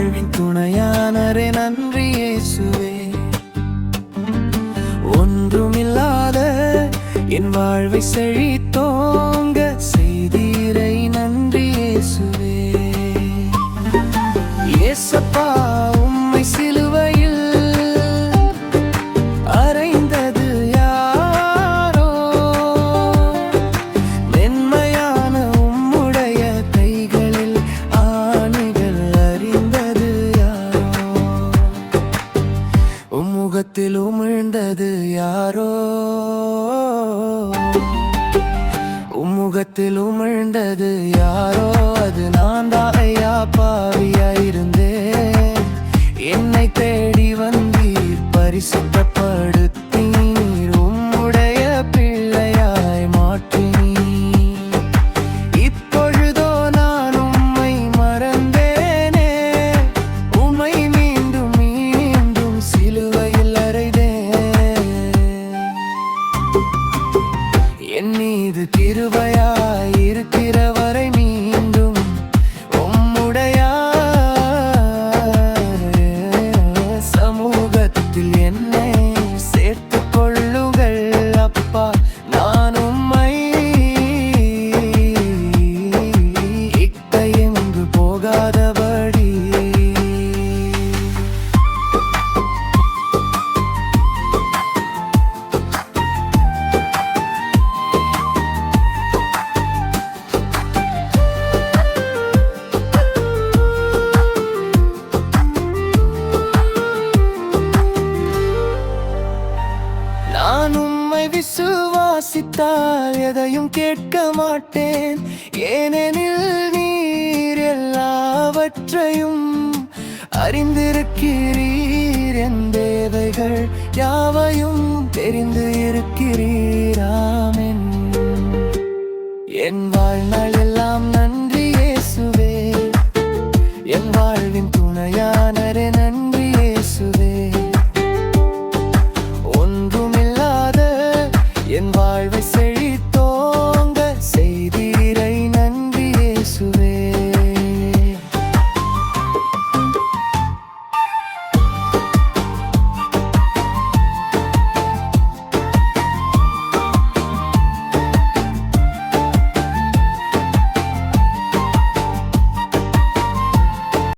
வாழ்வின் துணையானரே நன்றி இயேசுவே. ஒன்றுமில்லாத என் வாழ்வை செழி முகத்தில் உமிழ்ந்தது யாரோ? உம்முகத்தில் உமிழ்ந்தது யாரோ? அது நான் தான் ஐயா பாவியாயிருந்தேன் கிருபையாய் மீண்டும் உம்முடைய சமூகத்தில் என்னை சேர்த்துக் கொள்ளுங்கள் அப்பா நான் உம்மை எங்கு உம்மை விசுவாசித்தால் எதையும் கேட்க மாட்டேன். ஏனெனில் நீர் எல்லாவற்றையும் அறிந்திருக்கிறீர். என் தேவைகள் யாவையும் தெரிந்து இருக்கிறீராமென் என் வாழ்நாளில் in vai vai ser